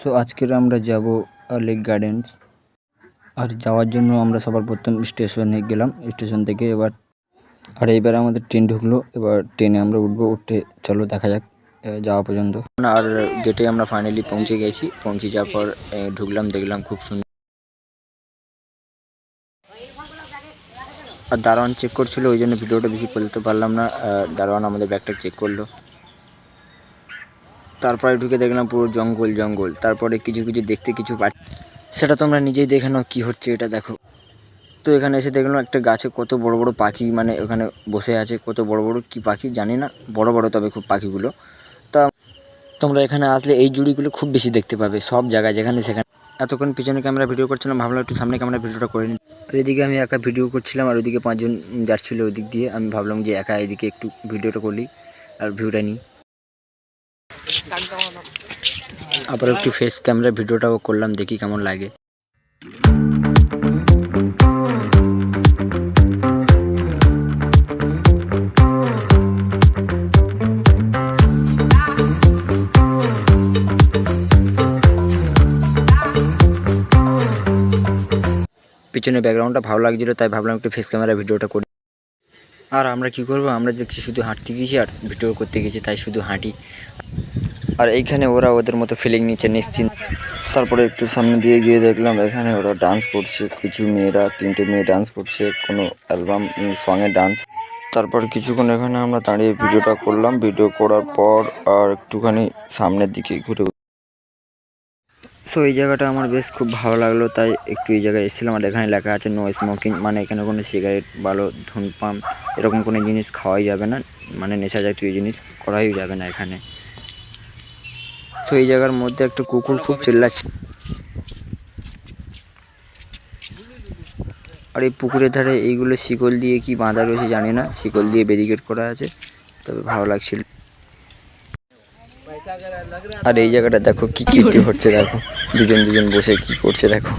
So আজকের আমরা যাব লেক গার্ডেন্স আর যাওয়ার জন্য আমরা সবার প্রথম স্টেশনে গেলাম। স্টেশন থেকে এবার আর এবার আমাদের ট্রেন ঢুকলো। এবার ট্রেনে আমরা উঠবো, উঠে চলো দেখা যাক যাওয়া পর্যন্ত। আর গেটে আমরা ফাইনালি পৌঁছে গেছি। পৌঁছে যাওয়ার পর ঢুকলাম, দেখলাম খুব সুন্দর আর দারোয়ান চেক করছিল, ওই জন্য ভিডিওটা বেশি বলতে পারলাম না। দারোয়ান আমাদের ব্যাগটা চেক করল। তারপরে ঢুকে দেখলাম পুরো জঙ্গল জঙ্গল। তারপরে কিছু কিছু দেখতে কিছু পা সেটা তোমরা নিজেই দেখে নাও কী হচ্ছে, এটা দেখো। তো এখানে এসে দেখলাম একটা গাছে কত বড় বড় পাখি মানে ওখানে বসে আছে কত বড় বড় কি পাখি জানি না। বড় বড় তবে খুব পাখিগুলো। তা তোমরা এখানে আসলে এই জুড়িগুলো খুব বেশি দেখতে পাবে, সব জায়গায় যেখানে সেখানে। এতক্ষণ পিছনে ক্যামেরা ভিডিও করছিলাম, ভাবলাম একটু সামনে ক্যামেরা ভিডিওটা করে নিই। আর এদিকে আমি একা ভিডিও করছিলাম, আর ওইদিকে পাঁচজন যাচ্ছিল ওই দিক দিয়ে। আমি ভাবলাম যে একা এদিকে একটু ভিডিওটা করলি আর ভিউটা নিই। আবার একটু ফেস ক্যামেরা ভিডিওটাও করলাম, দেখি কেমন লাগে। পিছনে ব্যাকগ্রাউন্ডটা ভালো লাগছিল, তাই ভাবলাম একটু ফেস ক্যামেরা ভিডিওটা করি। আর আমরা কি করব? আমরা দেখছি শুধু হাঁটতে গেছি আর ভিডিও করতে গেছি, তাই শুধু হাঁটি। আর এইখানে ওরা ওদের মতো ফিলিং নিচ্ছে, নিশ্চিন্ত। তারপরে একটু সামনে দিয়ে গিয়ে দেখলাম, এখানে ওরা ডান্স করছে। কিছু মেয়েরা, তিনটে মেয়ে ডান্স করছে, কোনো অ্যালবাম সঙে ডান্স তারপর কিছুক্ষণ এখানে আমরা দাঁড়িয়ে ভিডিওটা করলাম। ভিডিও করার পর আর একটুখানি সামনের দিকে ঘুরে সো এই জায়গাটা আমার বেশ খুব ভালো লাগল, তাই একটু এই জায়গায় এসেছিলাম। আর এখানে লেখা আছে নো স্মোকিং মানে এখানে কোনো সিগারেট ভালো ধূমপান, এরকম কোনো জিনিস খাওয়াই যাবে না। মানে নেশা জাতীয় জিনিস করাই যাবে না এখানে। তো এই জায়গার মধ্যে একটা কুকুর খুব চিল্লাচ্ছে। আর এই পুকুরের ধারে এইগুলো শিকল দিয়ে কি বাঁধা রয়েছে জানি না, শিকল দিয়ে ব্যারিকেড করা আছে, তবে ভালো লাগছিল। আর এই জায়গাটা দেখো কি কীর্তি হচ্ছে, দেখো। দুজন দুজন বসে কি করছে, দেখো।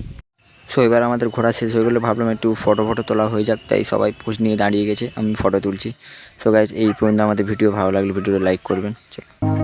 সো এবার আমাদের ঘোরা শেষ হয়ে গেলো, ভাবলাম একটু ফটো ফটো তোলা হয়ে যাক, তাই সবাই পোজ নিয়ে দাঁড়িয়ে গেছে, আমি ফটো তুলছি। সো গাইজ এই পর্যন্ত আমাদের ভিডিও ভালো লাগলে ভিডিওটা লাইক করবেন, চলো।